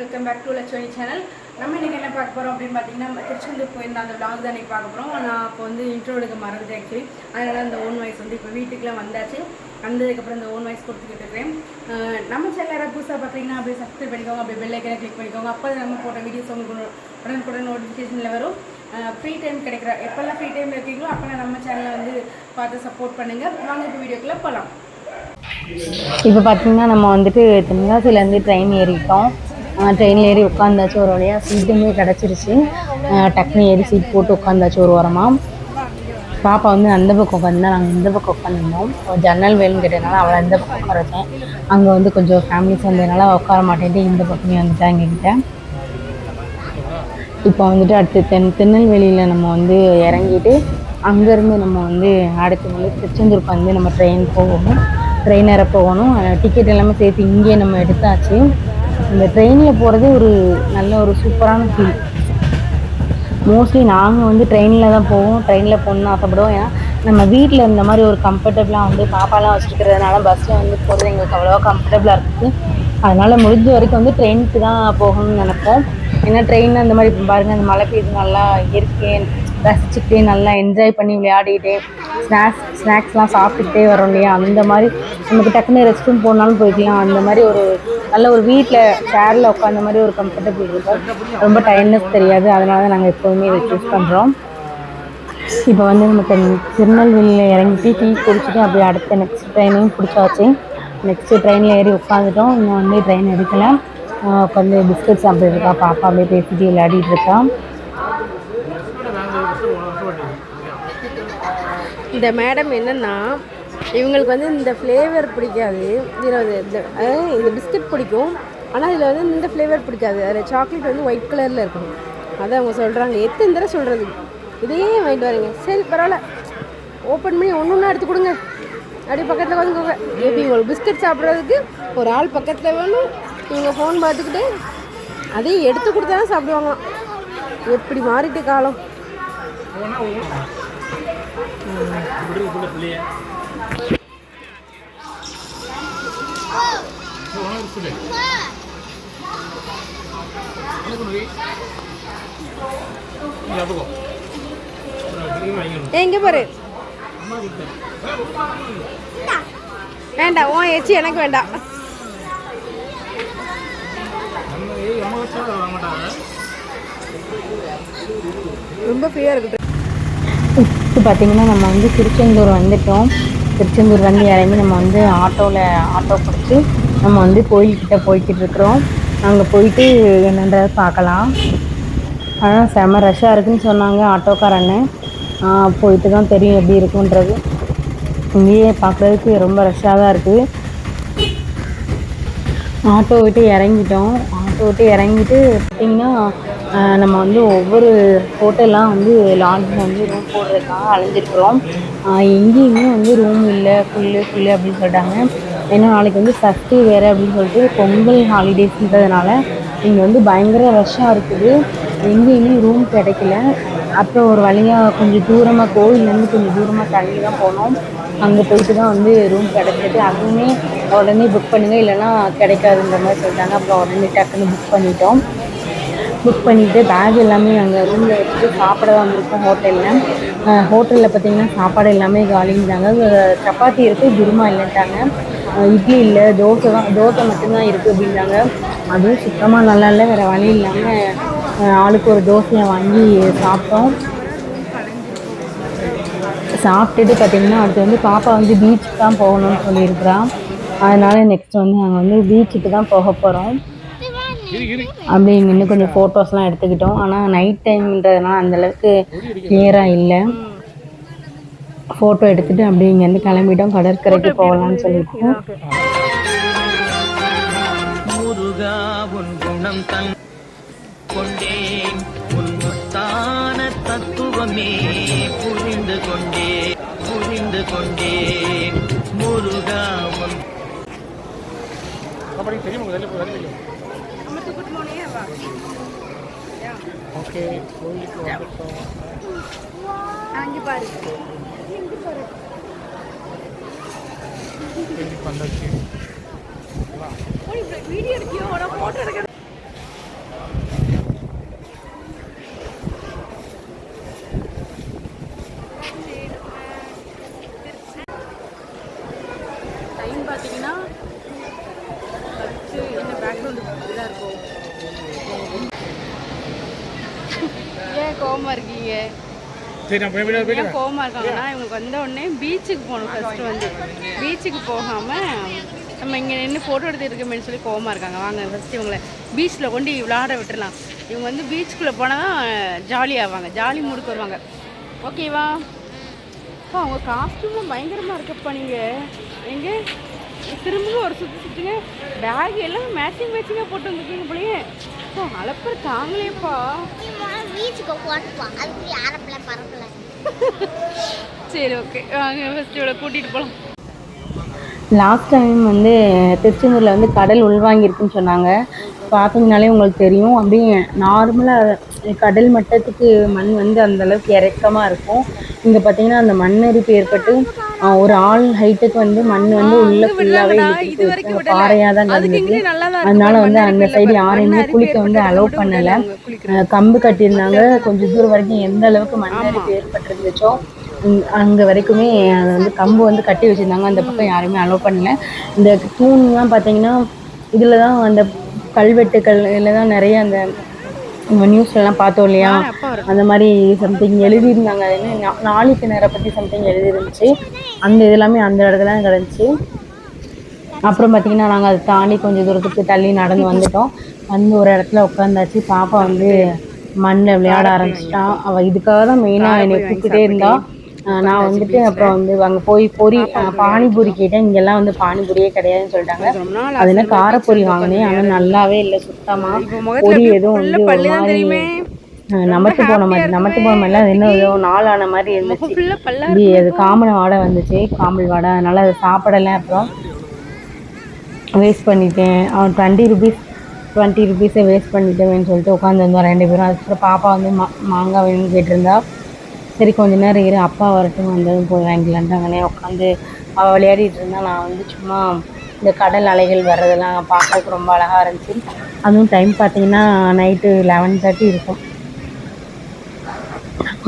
Welcome back to Lakshmani channel நம்ம இன்றைக்கி என்ன பார்க்க போகிறோம் அப்படின்னு பார்த்தீங்கன்னா நம்ம திருச்செந்தூர் போயிருந்த அந்த விளாக் தான் இன்றைக்கி பார்க்க போகிறோம் நான் அப்போ வந்து இன்ட்ரோ எடுக்க மறந்துட்டேன் ஆக்சுவலி அதனால் அந்த ஓன் வாய்ஸ் வந்து இப்போ வீட்டுக்குலாம் வந்தாச்சு. வந்ததுக்கப்புறம் இந்த ஓன் வாய்ஸ் கொடுத்துக்கிட்டு இருக்கேன் நம்ம சேனல் யாராவது புதுசாக பார்த்தீங்கன்னா அப்படியே சப்ஸ்கிரைப் பண்ணிக்கோங்க அப்படியே பெல் ஐக்கனை கிளிக் பண்ணிக்கோங்க. அப்போ நம்ம போட்ட வீடியோஸ் உங்களுக்கு உடனுக்குடன் நோட்டிஃபிகேஷனில் வரும். ஃப்ரீ டைம் கிடைக்கிற எப்போல்லாம் ஃப்ரீ டைம் இருக்கீங்களோ அப்போல்லாம் நம்ம சேனலை வந்து பார்த்து சப்போர்ட் பண்ணுங்கள் வாங்க இப்போ வீடியோக்குள்ளே போகலாம் இப்போ பார்த்தீங்கன்னா நம்ம வந்துட்டு தென்காசிலேருந்து ட்ரெயின் ஏறிட்டோம். ட்ரெயினில் ஏறி உட்காந்தாச்சு ஒரு வழியாக சீட்டுமே கிடச்சிருச்சு. டக்குனு ஏறி சீட் போட்டு உட்காந்தாச்சு ஒரு வாரமாக பாப்பா வந்து அந்த பக்கம் உட்காந்துருந்தா நாங்கள் இந்த பக்கம் உட்காந்துருந்தோம். ஜன்னல் வேணும்னு கேட்டதுனால அவளை அந்த பக்கம் உட்கார வச்சேன். அங்கே வந்து கொஞ்சம் ஃபேமிலிஸ் வந்ததுனால உட்கார மாட்டேன்ட்டு இந்த பக்கமே வந்துட்டேன் எங்ககிட்ட இப்போ வந்துட்டு அடுத்து தென் திருநெல்வேலியில் நம்ம வந்து இறங்கிட்டு அங்கேருந்து நம்ம வந்து அடுத்து வந்து திருச்செந்தூருக்கு வந்து நம்ம ட்ரெயின் போகணும். ட்ரெயின் ஏற போகணும். டிக்கெட் எல்லாமே சேர்த்து இங்கேயே நம்ம எடுத்தாச்சு. இந்த ட்ரெயினில் போகிறது ஒரு நல்ல ஒரு சூப்பரான ஃபீல் மோஸ்ட்லி நாங்கள் வந்து ட்ரெயினில் தான் போவோம். ட்ரெயினில் போகணுன்னு ஆசைப்படுவோம். ஏன்னா நம்ம வீட்டில் இந்த மாதிரி ஒரு கம்ஃபர்டபுளாக வந்து பாப்பாலாம் வச்சுருக்கிறதுனால பஸ்ஸில் வந்து போகிறது எங்களுக்கு அவ்வளோவா கம்ஃபர்டபுளாக இருக்குது. அதனால் முடிஞ்ச வரைக்கும் வந்து ட்ரெயினுக்கு தான் போகணும்னு நினைப்போம். ஏன்னா ட்ரெயின் அந்த மாதிரி பாருங்கள் அந்த மழை பெய்யுது நல்லா இயற்கை ரசிச்சுக்கிட்டே நல்லா என்ஜாய் பண்ணி விளையாடிக்கிட்டே ஸ்நாக்ஸ் ஸ்நாக்ஸ்லாம் சாப்பிட்டுக்கிட்டே வரோம் இல்லையா? அந்த மாதிரி நமக்கு டக்குன்னு ரெஸ்ட் ரூம் போனாலும் போய்க்கலாம். அந்த மாதிரி ஒரு நல்ல ஒரு வீட்டில் சேரில் உட்காந்த மாதிரி ஒரு கம்ஃபர்டபுள் இருக்கும். ரொம்ப டயர்னஸ் தெரியாது. அதனால தான் நாங்கள் எப்போவுமே இதை சூஸ் பண்ணுறோம் இப்போ வந்து நமக்கு திருநெல்வேலியில் இறங்கிட்டு டீ குடிச்சிட்டு அப்படியே அடுத்த நெக்ஸ்ட் ட்ரெயினையும் பிடிச்சாச்சு. நெக்ஸ்ட்டு ட்ரெயினில் ஏறி உட்காந்துட்டோம் இன்னும் வந்து ட்ரெயின் எடுக்கலை. உட்காந்து பிஸ்கட் சாப்பிட்டு இருக்கா? பாப்பா அப்படியே பேசிட்டு விளையாடிட்டு இருக்கா? இந்த மேடம் என்னன்னா இவங்களுக்கு வந்து இந்த ஃப்ளேவர் பிடிக்காது. இதில் இந்த இந்த பிஸ்கட் பிடிக்கும். ஆனால் இதில் வந்து இந்த ஃப்ளேவர் பிடிக்காது. அதில் சாக்லேட் வந்து ஒயிட் கலரில் இருக்கணும் அதை அவங்க சொல்கிறாங்க எத்தனை தடவை சொல்கிறது இதே வாங்கிட்டு வரீங்க. சரி பரவாயில்ல. ஓப்பன் பண்ணி ஒன்று ஒன்றா எடுத்து கொடுங்க. அப்படியே பக்கத்தில் உட்காந்துக்கோங்க. எப்படி ஒரு பிஸ்கட் சாப்பிட்றதுக்கு ஒரு ஆள் பக்கத்தில் வேணும். இவங்க ஃபோன் பார்த்துக்கிட்டு அதையும் எடுத்து கொடுத்தா தான் சாப்பிடுவாங்களாம். எப்படி மாறிட்டு காலம்? இங்க பாரு. வேண்டாம் உன் எச்சி எனக்கு வேண்டாம். ரொம்ப ஃப்ரீயாக இருக்குது. ஃபஸ்ட்டு பார்த்திங்கன்னா நம்ம வந்து திருச்செந்தூர் வந்துட்டோம். திருச்செந்தூர் வந்து இறங்கி நம்ம வந்து ஆட்டோவில் ஆட்டோ பிடிச்சி நம்ம வந்து கோயில்கிட்ட போய்கிட்டு இருக்கிறோம். அங்கே போயிட்டு என்னன்றதை பார்க்கலாம். ஆனால் செம ரஷ்ஷாக இருக்குன்னு சொன்னாங்க ஆட்டோக்காரன்னு. போயிட்டு தான் தெரியும் எப்படி இருக்குன்றது. இங்கேயே பார்க்குறதுக்கு ரொம்ப ரஷ்ஷாக தான் இருக்குது ஆட்டோ விட்டு இறங்கிட்டோம். ஆட்டோ விட்டு இறங்கிட்டு பார்த்திங்கன்னா நம்ம வந்து ஒவ்வொரு ஹோட்டல்லாம் வந்து லாட்ஜில் வந்து ரூம் போடுறதுக்காக அலைஞ்சிருக்கிறோம். எங்கேயுமே வந்து ரூம் இல்லை ஃபுல்லு ஃபுல்லு அப்படின்னு சொல்லிட்டாங்க. ஏன்னா நாளைக்கு வந்து சஷ்டி வேறு அப்படின்னு சொல்லிட்டு பொங்கல் ஹாலிடேஸ்ன்றதுனால இங்கே வந்து பயங்கர ரஷ்ஷாக இருக்குது. எங்கேயுமே ரூம் கிடைக்கல. அப்புறம் ஒரு வழியாக கொஞ்சம் தூரமாக கோவிலேருந்து கொஞ்சம் தூரமாக தள்ளி தான் போனோம். அங்கே போயிட்டு தான் வந்து ரூம் கிடச்சிது அதுவுமே உடனே புக் பண்ணுங்கள் இல்லைன்னா கிடைக்காதுன்ற மாதிரி சொல்லிட்டாங்க. அப்புறம் உடனே டக்குன்னு புக் பண்ணிட்டோம். புக் பண்ணிவிட்டு பேக் எல்லாமே அங்கே ரூமில் வச்சுட்டு சாப்பிட தான் வந்திருக்கோம் ஹோட்டலில் ஹோட்டலில் பார்த்தீங்கன்னா சாப்பாடு எல்லாமே காலிங்கிறாங்க சப்பாத்தி இருக்குது குருமா இல்லைன்ட்டாங்க. இட்லி இல்லை தோசை தான் தோசை மட்டும்தான் இருக்குது அப்படின்றாங்க. அதுவும் சுத்தமாக நல்லா இல்லை வேறு வழி இல்லாமல் ஆளுக்கு ஒரு தோசையை வாங்கி சாப்பிட்டோம். சாப்பிட்டுட்டு பார்த்தீங்கன்னா அடுத்து வந்து பாப்பா வந்து பீச்சுக்கு தான் போகணும்னு சொல்லியிருக்கிறான் அதனால் நெக்ஸ்ட் வந்து நாங்கள் வந்து பீச்சுக்கு தான் போக போகிறோம் அப்படி இங்கே இன்னும் கொஞ்சம் ஃபோட்டோஸ்லாம் எடுத்துக்கிட்டோம். ஆனால் நைட் டைம்ன்றதுனால அந்தளவுக்கு கிளியராக இல்லை. ஃபோட்டோ எடுத்துகிட்டு அப்படியே இங்கேருந்து கிளம்பிட்டோம். கடற்கரைக்கு போகலான்னு சொல்லிட்டு. கொண்டேன் உன் முத்தான தத்துவமே புரிந்து கொண்டே புரிந்து கொண்டேன் முருகா உன் ஓகே வந்துட்டோம் அங்கே பாரு. கோயிலுக்கு வந்தாச்சு வீடியோ எடுக்கியோ ஃபோட்டோ எடுக்க வந்து இதாக இருக்கும் ஏன் கோவமா இருக்கீங்க சரி நான் போய் போய் ஏன் கோவமாக இருக்காங்கன்னா இவங்களுக்கு வந்த உடனே பீச்சுக்கு போகணும் ஃபர்ஸ்ட் வந்து. பீச்சுக்கு போகாம நம்ம இங்கே நின்று ஃபோட்டோ எடுத்து இருக்கமேனு சொல்லி கோவமாக இருக்காங்க. வாங்க ஃபர்ஸ்ட் இவங்களை பீச்சில் கொண்டு விளாட விட்டுறலாம். இவங்க வந்து பீச்சுக்குள்ளே போனால் தான் ஜாலி ஆவாங்க. ஜாலி மூடுக்கு வருவாங்க. ஓகேவா அப்பா அவங்க காஸ்டியூமும் பயங்கரமாக இருக்கப்பா நீங்கள் எங்கே? திரும்பவும் ஒரு சுற்றி சுற்றுங்க பேக் எல்லாம் மேட்சிங் மேட்சிங்காக போட்டு வந்துருக்கீங்க பிள்ளைங்க அப்பா அலப்பற தாங்களேப்பா பீச்சுக்கு போட்டுப்பா அதுக்கு யாரப்பில்ல பரப்பல. சரி ஓகே வாங்க ஃபஸ்ட்டு இவளை கூட்டிகிட்டு போகலாம் லாஸ்ட் டைம் வந்து திருச்செந்தூரில் வந்து கடல் உள்வாங்கியிருக்குன்னு சொன்னாங்க. பார்த்தீங்கனாலே உங்களுக்கு தெரியும். அப்படியே நார்மலாக கடல் மட்டத்துக்கு மண் வந்து அந்த அளவுக்கு இறக்கமாக இருக்கும். இங்கே பார்த்தீங்கன்னா அந்த மண்ணரிப்பு ஏற்பட்டு ஒரு ஆள் ஹைட்டுக்கு வந்து மண் வந்து உள்ள ஃபுல்லாகவே விடல. பாறையாக தான் தான் அதனால. வந்து அந்த சைடு யாரையுமே குளிக்க வந்து அலோவ் பண்ணலை. கம்பு கட்டியிருந்தாங்க. கொஞ்சம் தூரம் வரைக்கும் எந்த அளவுக்கு மண் அரிப்பு ஏற்பட்டிருந்துச்சோ அங்க வரைக்குமே அது வந்து கம்பு வந்து கட்டி வச்சிருந்தாங்க. அந்த பக்கம் யாருமே அலோவ் பண்ணல. இந்த தூண்லாம் பார்த்தீங்கன்னா இதில் தான் அந்த கல்வெட்டுக்கள் இதில் தான் நிறைய அந்த நம்ம நியூஸ்லலாம் பார்த்தோம் இல்லையா. அந்த மாதிரி சம்திங் எழுதியிருந்தாங்க. நாளைக்கு நேரம் பற்றி சம்திங் எழுதிருந்துச்சு அந்த இது எல்லாமே அந்த இடத்துல தான் கிடந்துச்சு. அப்புறம் பார்த்தீங்கன்னா நாங்கள் அதை தாண்டி கொஞ்சம் தூரத்துக்கு தள்ளி நடந்து வந்துட்டோம். வந்து ஒரு இடத்துல உட்காந்தாச்சு. பாப்பா வந்து மண்ணில் விளையாட ஆரம்பிச்சிட்டா. அவள் இதுக்காக தான் மெயினாக என்னை கூப்பிட்டே இருந்தா. அஹ் நான் வந்துட்டு அப்புறம் வந்து அங்கே போய் பொரி பானிபூரி கேட்டேன். இங்கெல்லாம் வந்து பானிபூரியே கிடையாதுன்னு சொல்லிட்டாங்க. நாள் அது என்ன காரப்பொரி வாங்கினேன். ஆனால் நல்லாவே இல்லை சுத்தமாக முகத்துல பொரி எதுவும் வந்து ஒரு மாதிரி நமத்து போன மாதிரி நமத்து போன மாதிரிலாம் அது இன்னும் ஏதோ நாளான மாதிரி இருந்துச்சு. அது காமனை வாடை வந்துச்சு காமல் வாடை. அதனால அதை சாப்பிடலை அப்புறம். வேஸ்ட் பண்ணிட்டேன். அவன் டுவெண்ட்டி ருபீஸ் டுவெண்ட்டி ருபீஸை வேஸ்ட் பண்ணிட்டேன்னு சொல்லிட்டு உட்காந்துருந்தோம் ரெண்டு பேரும். அதுக்கப்புறம் பாப்பா வந்து மா மாங்காய் வேணும்னு கேட்டிருந்தா. சரி கொஞ்ச நேரம் இரு. அப்பா வரட்டும் வந்ததும் போய் வாங்கிக்கலான்ட்டு அங்கனே உட்காந்து அவள் விளையாடிட்டு இருந்தா நான் வந்து சும்மா இந்த கடல் அலைகள் வர்றதெல்லாம் பார்க்கறதுக்கு ரொம்ப அழகாக இருந்துச்சு. அதுவும் டைம் பார்த்தீங்கன்னா நைட்டு லெவன் தேர்ட்டி இருக்கும்.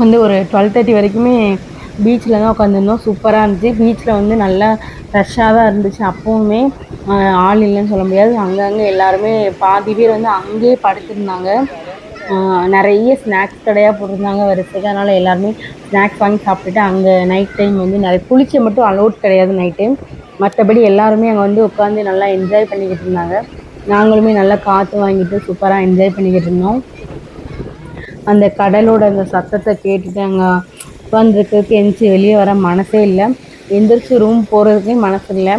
வந்து ஒரு டுவெல் தேர்ட்டி வரைக்குமே பீச்சில் தான் உட்காந்துருந்தோம் சூப்பராக இருந்துச்சு. பீச்சில் வந்து நல்லா ஃப்ரெஷ்ஷாக தான் இருந்துச்சு. அப்போவுமே ஆள் இல்லைன்னு சொல்ல முடியாது. அங்கங்கே எல்லாருமே பாதி பேர் வந்து அங்கேயே படுத்திருந்தாங்க. நிறைய ஸ்நாக்ஸ் கடையாக போட்டிருந்தாங்க வரிசைக்கு. அதனால் எல்லாருமே ஸ்நாக்ஸ் வாங்கி சாப்பிட்டுட்டு அங்கே நைட் டைம் வந்து நிறைய குளிக்க மட்டும் அலோட் கிடையாது நைட் டைம் மற்றபடி எல்லாருமே அங்கே வந்து உட்காந்து நல்லா என்ஜாய் பண்ணிக்கிட்டு இருந்தாங்க. நாங்களுமே நல்லா காற்று வாங்கிட்டு சூப்பராக என்ஜாய் பண்ணிக்கிட்டு இருந்தோம். அந்த கடலோட அந்த சத்தத்தை கேட்டுட்டு அங்கே உட்காந்துருக்கிறதுக்கு எந்திரிச்சு வெளியே வர மனசே இல்லை. எந்திரிச்சு ரூம் போகிறதுக்கே மனசு இல்லை.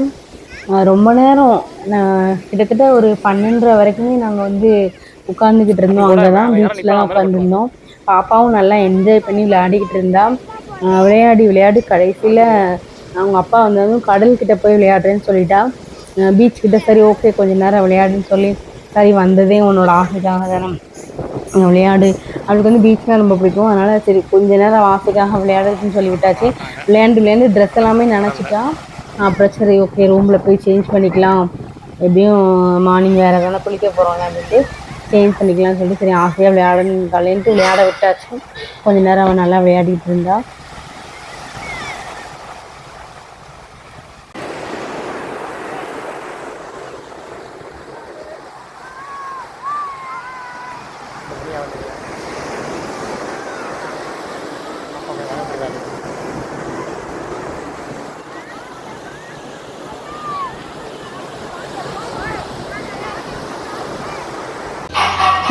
ரொம்ப நேரம் நான் கிட்டத்தட்ட ஒரு பன்னெண்டரை வரைக்குமே நாங்கள் வந்து உட்காந்துக்கிட்டு இருந்தோம். அங்கே தான் பீச்சில் தான் உட்காந்துருந்தோம் பாப்பாவும் நல்லா என்ஜாய் பண்ணி விளையாடிக்கிட்டு இருந்தா. விளையாடி விளையாடி கடைசியில் அவங்க அப்பா வந்ததும் கடல்கிட்ட போய் விளையாடுறேன்னு சொல்லிட்டா. பீச் கிட்ட சரி ஓகே கொஞ்ச நேரம் விளையாடுன்னு சொல்லி சரி வந்ததே உன்னோட ஆசைக்காக தானே. விளையாடு. அவளுக்கு வந்து பீச்னால் ரொம்ப பிடிக்கும். அதனால் சரி கொஞ்ச நேரம் ஆசைக்காக விளையாடுறதுன்னு சொல்லி விட்டாச்சு. விளையாண்டு விளையாண்டு ட்ரெஸ் எல்லாமே நினச்சிட்டா. அப்புறம் சரி ஓகே ரூமில் போய் சேஞ்ச் பண்ணிக்கலாம். எப்படியும் மார்னிங் வேறு எதனா குளிக்க போகிறோம்ல அப்படின்ட்டு. சேஞ்ச் பண்ணிக்கலாம்னு சொல்லிட்டு சரி ஆசையாக விளையாடணும் விளையாட விட்டாச்சு. கொஞ்ச நேரம் அவன் நல்லா விளையாடிட்டு இருந்தா.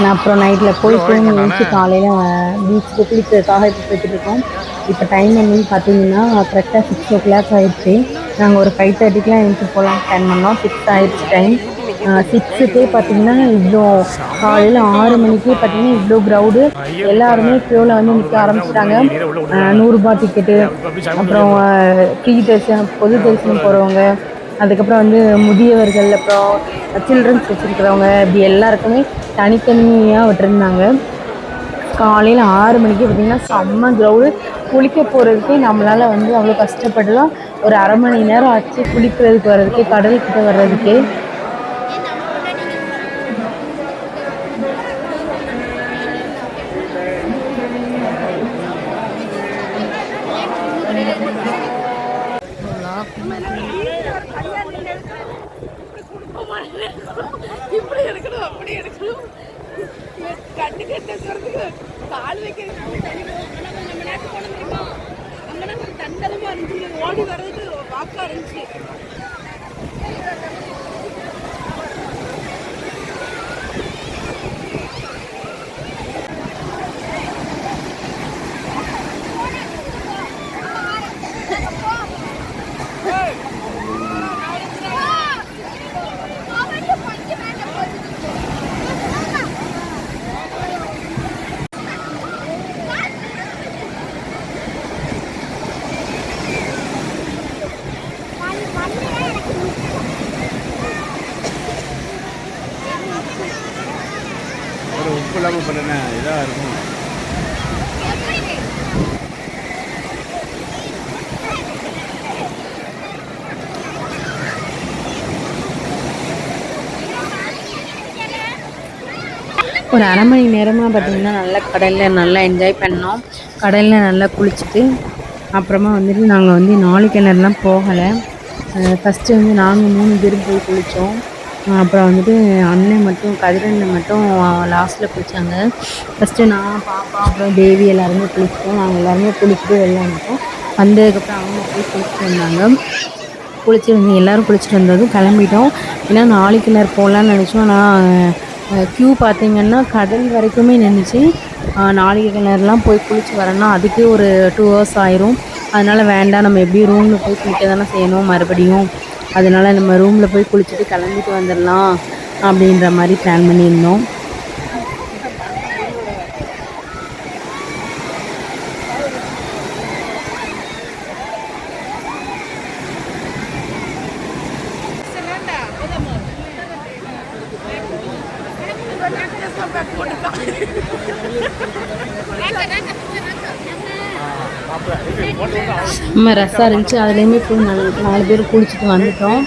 நான் அப்புறம் நைட்டில் போய் தூங்கி எழுந்துச்சு காலையில் பீச்சுக்கு குளிக்கிறதுக்காக இப்போ போய்கிட்டு இருக்கோம். இப்போ டைம் என்னன்னு பார்த்தீங்கன்னா கரெக்டாக சிக்ஸ் ஓ கிளாக் ஆயிடுச்சு. நாங்கள் ஒரு ஃபைவ் தேர்ட்டிக்கெலாம் எழுந்துச்சு போகலாம் பிளான் பண்ணோம். சிக்ஸ் ஆயிடுச்சு டைம் சிக்ஸுக்கே பார்த்தீங்கன்னா இவ்வளோ காலையில் ஆறு மணிக்கே பார்த்தீங்கன்னா இவ்வளோ க்ரௌடு எல்லாருமே க்யூவில் வந்து நிற்க ஆரம்பிச்சிட்டாங்க. நூறுரூபா டிக்கெட்டு அப்புறம் ஃப்ரீ தரிசனம் பொது தரிசனம் போகிறவங்க அதுக்கப்புறம் வந்து முதியவர்கள் அப்புறம் சில்ட்ரன்ஸ் வச்சுருக்கிறவங்க இப்படி எல்லாருக்குமே தனித்தனியாக விட்டுருந்தாங்க. காலையில் ஆறு மணிக்கு பார்த்திங்கன்னா செம்ம க்ரௌடு குளிக்க போகிறதுக்கே நம்மளால் வந்து அவ்வளோ கஷ்டப்படலாம். ஒரு அரை மணி நேரம் ஆச்சு குளிக்கிறதுக்கு வர்றதுக்கே கடல்கிட்ட வர்றதுக்கே இப்படி எடுக்கணும் எடுக்கணும் கட்டு கட்ட சொல்றதுக்கு கால் வைக்கிறது தண்ணி போகும். ஆனா நம்ம நேரத்துக்கு போனோம் தெரியுமா அங்கெல்லாம் கொஞ்சம் தண்டலமா இருந்துச்சு ஓடி வர்றதுக்கு வாக்கா இருந்துச்சு ஒரு இல்லாமல் பண்ணுன இதாக இருக்கும். ஒரு அரை மணி நேரமாக பார்த்தீங்கன்னா நல்லா கடலில் நல்லா என்ஜாய் பண்ணோம். கடலில் நல்லா குளிச்சுட்டு அப்புறமா வந்துட்டு நாங்கள் வந்து நாலு கிணறுலாம் போகலை ஃபஸ்ட்டு வந்து நாங்கள் மூணு பேரும் போய் குளித்தோம் அப்புறம் வந்துட்டு அண்ணன் மட்டும் கதிரண்ணன் மட்டும் லாஸ்ட்டில் குளித்தாங்க ஃபஸ்ட்டு நான் பாப்பா அப்புறம் தேவி எல்லாருமே குளிச்சிட்டோம். நாங்கள் எல்லாருமே குளிச்சுட்டு வெளில வந்துட்டோம். வந்ததுக்கப்புறம் அவங்க போய் குளிச்சுட்டு வந்தாங்க. குளிச்சு வந்து எல்லோரும் குளிச்சுட்டு வந்ததும் கிளம்பிட்டோம். ஏன்னா நாளைக்கு கிணறு போகலான்னு நினச்சோம். ஆனால் க்யூ பார்த்தீங்கன்னா கடல் வரைக்குமே நின்றுச்சு நாளைக்கு கிணறுலாம் போய் குளிச்சு வரேன்னா அதுக்கே ஒரு டூ ஹவர்ஸ் ஆயிரும். அதனால் வேண்டாம். நம்ம எப்படியும் ரூமில் போய் குளிக்க தானே செய்யணும் மறுபடியும். அதனால் நம்ம ரூமில் போய் குளிச்சுட்டு கிளம்பிட்டு வந்துடலாம் அப்படின்ற மாதிரி பிளான் பண்ணியிருந்தோம். நம்ம இருந்துச்சு. அதுலேயுமே போய் நாலு நாலு பேர் குளிச்சுட்டு வந்துட்டோம்.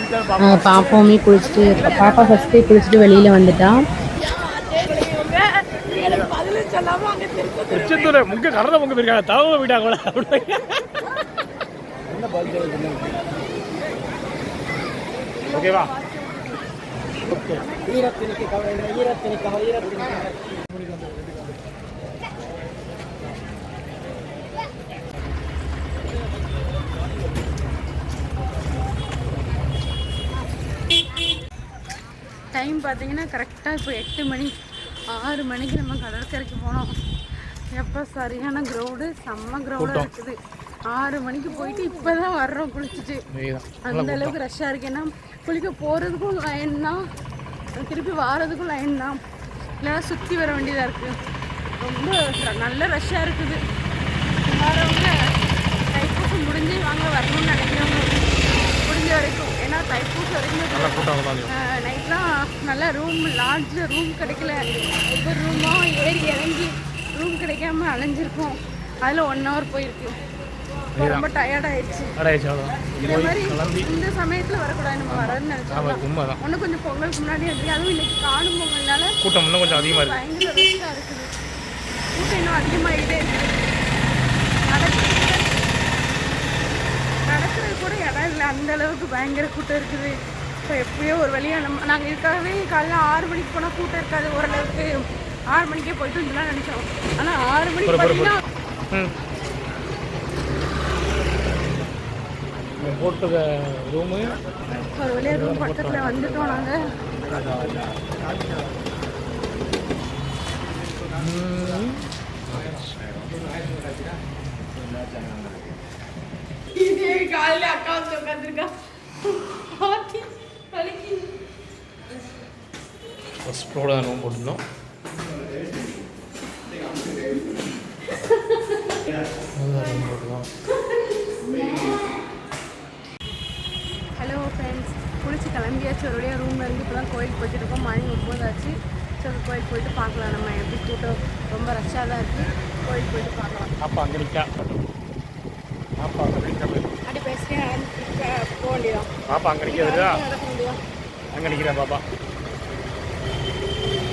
பாப்பாவுமே குளிச்சுட்டு பாப்பா ஃபஸ்ட்டே குளிச்சுட்டு வெளியில் வந்துட்டான் ஓகேவா முங்க கடலை முங்க ஈரத்தினுக்கு கவலை ஈரத்தினுக்கு டைம் பார்த்தீங்கன்னா கரெக்டாக இப்போ எட்டு மணி ஆறு மணிக்கு நம்ம கடற்கரைக்கு போனோம். எப்போ சரியான க்ரௌடு செம்ம க்ரௌடாக இருக்குது. ஆறு மணிக்கு போயிட்டு இப்போ தான் வர்றோம் குளிச்சுட்டு. அந்த அளவுக்கு ரஷ்ஷாக இருக்கு. ஏன்னா குளிக்க போகிறதுக்கும் லைன் தான். திருப்பி வாரதுக்கும் லைன் தான். இல்லைன்னா சுற்றி வர வேண்டியதாக இருக்குது ரொம்ப நல்ல ரஷ்ஷாக இருக்குது. வரவங்க தைப்பூசம் முடிஞ்சு வாங்க வரணும்னு நினைக்கிறவங்க முடிஞ்ச வரைக்கும் தைப்பூசம் வரைக்கும் நைட்லாம் நல்லா ரூம் லாட்ஜில் ரூம் கிடைக்கல. ஒவ்வொரு ரூமாக ஏறி இறங்கி ரூம் கிடைக்காம அலைஞ்சிருக்கோம். அதில் ஒன் ஹவர் போயிருக்கு. ரொம்ப டயர்ட் ஆயிடுச்சு இந்த மாதிரி இந்த சமயத்தில் வரக்கூடாது. நம்ம வரணும்னு நினச்சோம் ஒன்றும் கொஞ்சம் பொங்கலுக்கு முன்னாடி வந்து அதுவும் இன்னைக்கு காணும் பொங்கல்னால கூட்டம் இன்னும் கொஞ்சம் அதிகமாக இருக்கு. பயங்கர இருக்குது. கூட்டம் இன்னும் அதிகமாகிட்டே இருக்குது நடக்கிறது கூட இடம் இல்லை. அந்த அளவுக்கு பயங்கர கூட்டம் இருக்குது. இப்போ எப்படியோ ஒரு வழியாக நம்ம நாங்கள் இதுக்காகவே காலைல ஆறு மணிக்கு போனால் கூட்டம் இருக்காது ஓரளவுக்கு. ஆறு மணிக்கே போயிட்டு வந்துலாம் நினச்சோம். ஆனால் ஆறு மணிக்கு பார்த்தீங்கன்னா ம். போட்டு ரூமு. ஒரு வழியாக ரூம் பக்கத்தில் வந்துட்டோம் நாங்கள் காலையில் அக்கா வந்து உட்காந்துருக்கா போட்டிருந்தோம். அதுதான் room போட்டிருந்தோம். ஹலோ ஃப்ரெண்ட்ஸ் குளிச்சு கிளம்பியாச்சு. ஒரு வழியாக ரூம்ல இருந்து இப்போ தான் கோயிலுக்கு போயிட்டு இருக்கோம். மணி ஒம்பது ஆச்சு சரி கோயிலுக்கு போயிட்டு பார்க்கலாம். நம்ம எப்படி கூட்டம் ரொம்ப ரஷ்ஷாக தான் இருக்குது கோயிலுக்கு போயிட்டு பார்க்கலாம். பாப்பா அங்கே நிற்கா பாப்பா அங்கே பாப்பா அங்கே நடக்க வேண்டியதான் அங்கே நிற்கிறா பாப்பா.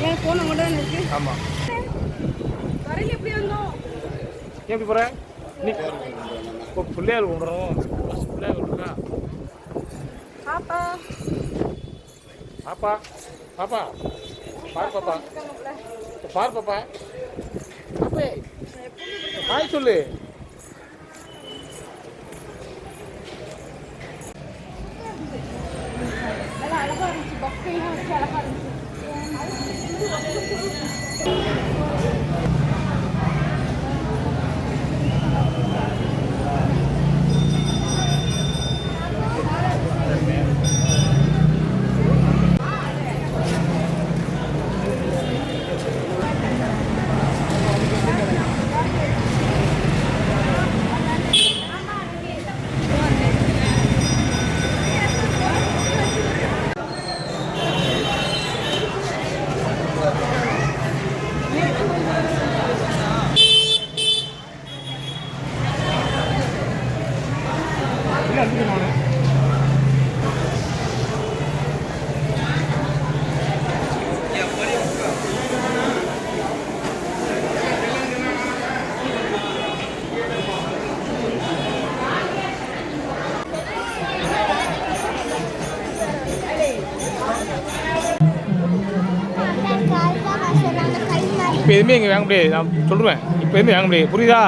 ஏன் ஃபோன் மட்டும் இருக்கு? ஆமாம் வரையில் எப்படி வந்தோம்? ஏன் எப்படி போகிற நீ இப்போ பிள்ளையார் கும்பிட்றோம் பிள்ளையார் கும்பிட்றா பாப்பா. பாப்பா பாப்பா. பார் பாப்பா. பார் பாப்பா. அப்பே ஹாய் சொல்லு. இல்லை எதுவுமே இங்கே வாங்க முடியாது. நான் சொல்லுவேன் இப்போ எதுவுமே வாங்க முடியாது. புரியுதா?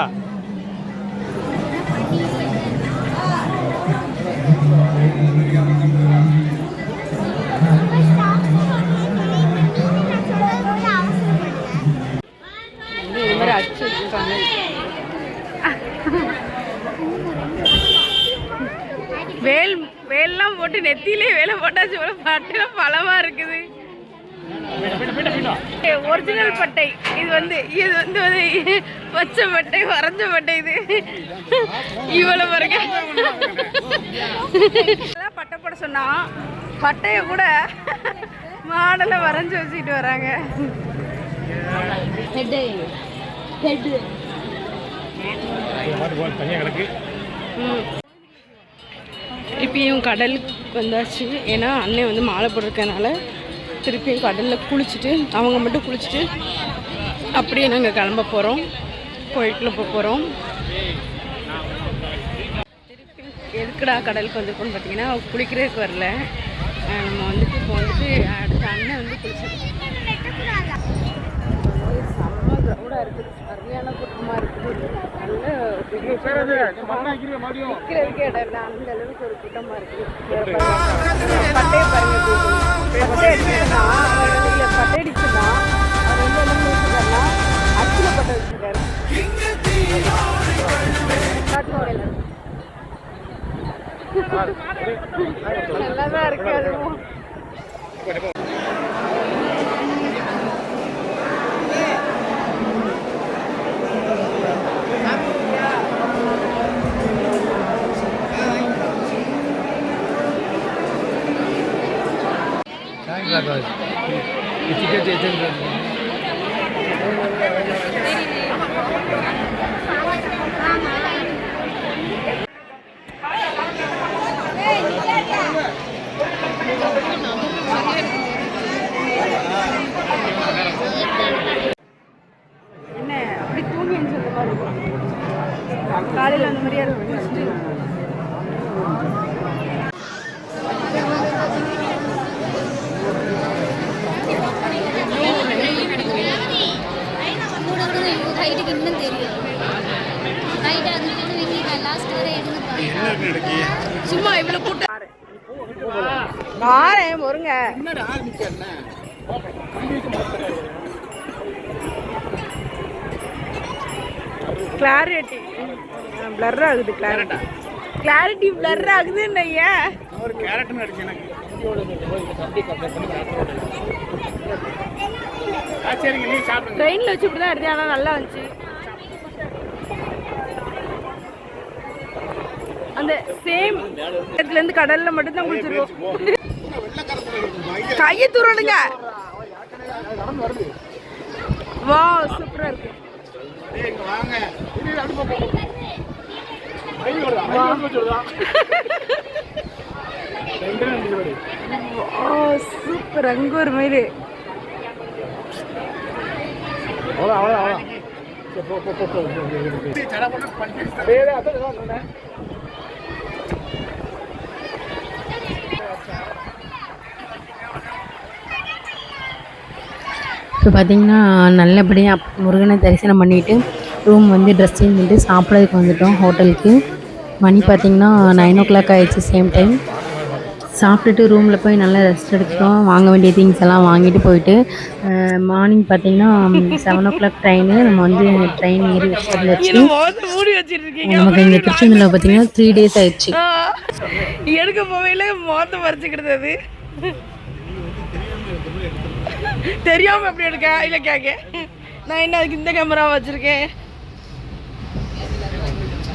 வேல் வேல்லாம் போட்டு நெத்திலே வேலை போட்டாச்சு போல பட்டையில பழமா இருக்குது. ஒரிஜினல் பட்டை. இது வந்து இது வந்து பச்சை பட்டை வரைஞ்ச பட்டை இது. இவ்வளவு பாருங்க இதெல்லாம் பட்டை போட சொன்னா பட்டைய கூட மாடலை வரைஞ்சு வச்சுக்கிட்டு வராங்க. திருப்பியும் கடலுக்கு வந்தாச்சு. ஏன்னா அண்ணன் வந்து மாலை போட்டிருக்கனால திருப்பியும் கடலில் குளிச்சுட்டு அவங்க மட்டும் குளிச்சுட்டு அப்படியே நாங்கள் கிளம்ப போகிறோம் கோயிலுக்குள்ளே போக போகிறோம் எதுக்குடா கடலுக்கு வந்திருக்கோம்னு பார்த்தீங்கன்னா குளிக்கிறதுக்கு வரல. நம்ம வந்துட்டு இப்போ வந்துட்டு அடுத்த அண்ணன் வந்து குளிச்சிட்டு செம்ம க்ரௌடாக இருக்குது சரியான கூட்டமாக இருக்குது நல்ல பெரிய மறுபடியும் நிற்கிறதுக்கே இடம் இல்லை அந்த அளவுக்கு ஒரு கூட்டமாக இருக்குது பட்டையை பாருங்க பட்டை அடிச்சுன்னா பட்டை அடிச்சுன்னா அவர் வந்து என்ன வச்சுருக்காருன்னா பட்டை வச்சுருக்காரு நல்லா தான் இருக்கு அதுவும். என்ன ஆகுது கிளாரிட்டி கிளாரிட்டி பிளர் ஆகுதுன்னு ஏன் ஒரு கேரட்னு அடிச்சு எனக்கு. சரிங்க நீ சாப்பிடுங்க. ட்ரெயினில் வச்சு இப்படி தான் எடுத்தேன் ஆனால் நல்லா இருந்துச்சு அந்த சேம் இடத்துலேருந்து கடலில் மட்டும்தான் குளிச்சிருக்கோம். கையை தூரணுங்க. வா சூப்பராக இருக்கு. சூப்பர் அங்கே ஒரு மயில் அவ்வளோ, அவ்வளோ, அவ்வளோ. போ, போ, போ, போ. இப்போ பார்த்தீங்கன்னா நல்லபடியாக முருகனை தரிசனம் பண்ணிவிட்டு ரூம் வந்து ட்ரெஸ் சேஞ்ச் பண்ணிட்டு சாப்பிட்றதுக்கு வந்துட்டோம் ஹோட்டலுக்கு மணி பார்த்தீங்கன்னா நைன் ஓ கிளாக் ஆயிடுச்சு சேம் டைம் சாப்பிட்டுட்டு ரூமில் போய் நல்லா ரெஸ்ட் எடுத்துட்டோம். வாங்க வேண்டிய திங்ஸ் எல்லாம் வாங்கிட்டு போயிட்டு மார்னிங் பார்த்தீங்கன்னா செவன் ஓ கிளாக் ட்ரெயின் நம்ம வந்து ட்ரெயின் ஏறி இருக்கீங்க நமக்கு இங்கே திருச்செந்தூரில் பார்த்தீங்கன்னா த்ரீ டேஸ் ஆயிடுச்சு. எடுக்க போவையில மோத்த மறைச்சிக்கிடுது அது. தெரியாம எப்படி எடுக்க? இல்ல கேக்க. நான் என்ன அதுக்கு இந்த கேமரா வச்சிருக்கேன்?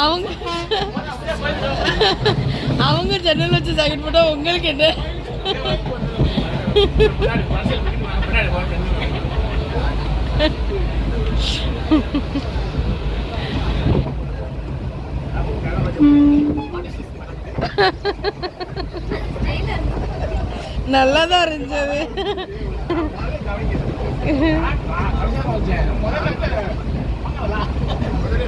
அவங்க அவங்க ஜன்னல் வச்சு ஜாக்கெட் போட்டா உங்களுக்கு என்ன? நல்லா தான்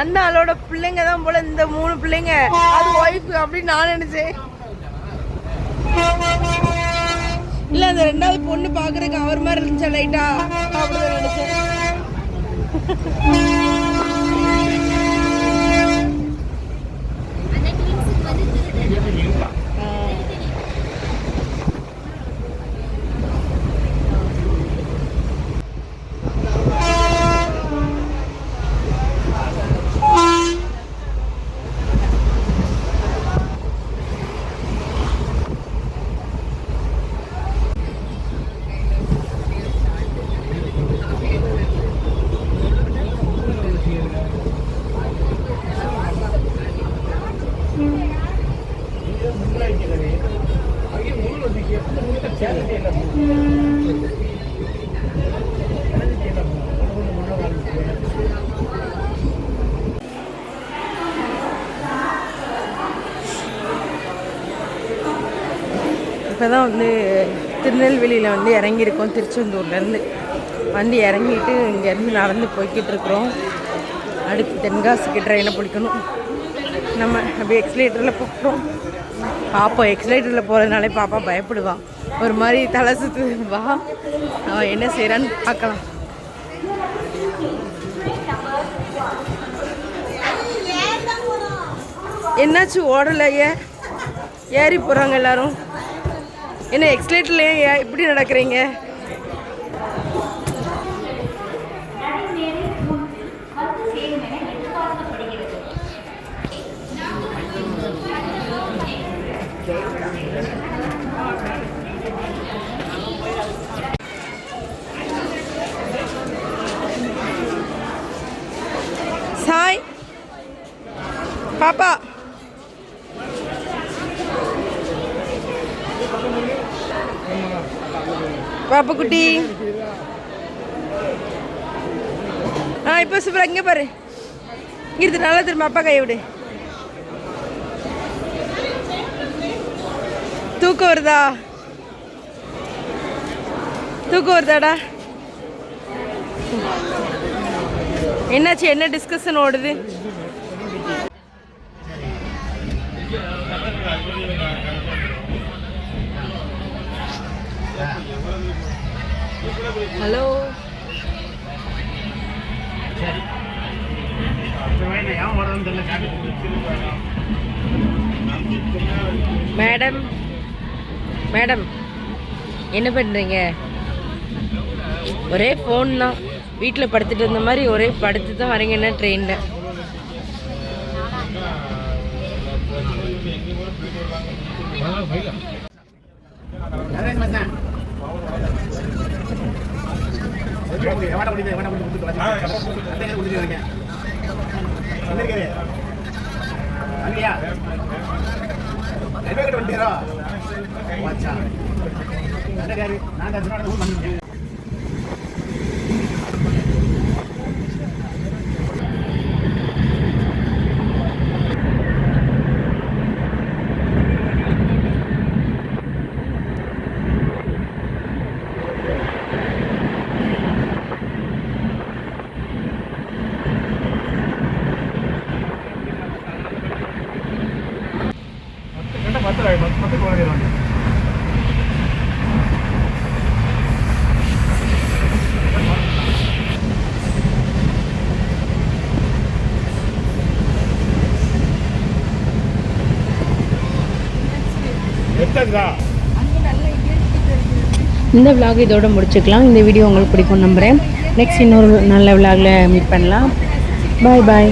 அந்த ஆளோட பிள்ளைங்க தான் போல இந்த மூணு பிள்ளைங்க. அது ஒய்ஃப் அப்படின்னு நான் நினைச்சேன். இல்ல அந்த ரெண்டாவது பொண்ணு பாக்குறதுக்கு அவர் மாதிரி இருந்துச்சா லைட்டா அப்படின்னு நினைச்சேன். இப்போ தான் வந்து திருநெல்வேலியில் வந்து இறங்கியிருக்கோம். திருச்செந்தூர்லேருந்து. வண்டி இறங்கிட்டு இங்கேருந்து நடந்து போய்கிட்டு இருக்கிறோம். அடுத்து தென்காசிக்கு ட்ரெயினை பிடிக்கணும். நம்ம அப்படியே எக்ஸ்லேட்டரில் போகிறோம் பாப்பா எக்ஸ்லேட்டரில் போகிறதுனாலே பாப்பா பயப்படுவான் ஒரு மாதிரி தலை சுத்து வா அவன் என்ன செய்கிறான்னு பார்க்கலாம். என்னாச்சு? ஓடலையே. ஏறி போகிறாங்க எல்லாரும். என்ன எக்ஸலேட்டர்லேயே ஏன் இப்படி நடக்கிறீங்க? சாய் பாப்பா பாப்பா குட்டி. ஆ இப்போ சூப்பரா இங்கே பாரு. இருந்து நல்லா திரும்ப அப்பா கையை விடு. தூக்கம் வருதா? தூக்கம் வருதாடா? என்னாச்சு என்ன டிஸ்கஷன் ஓடுது? ஹலோ. மேடம் மேடம் என்ன பண்ணுறீங்க ஒரே ஃபோன் தான். வீட்டில் படுத்துட்டு இருந்த மாதிரி ஒரே படுத்து தான் வரீங்க என்ன ட்ரெயினில் எடுத்தாச்சுதா இந்த விலாக் இதோட முடிச்சுக்கலாம். இந்த வீடியோ உங்களுக்கு பிடிக்கும் நம்புகிறேன் நெக்ஸ்ட் இன்னொரு நல்ல விலாகில் மீட் பண்ணலாம். பாய் பாய்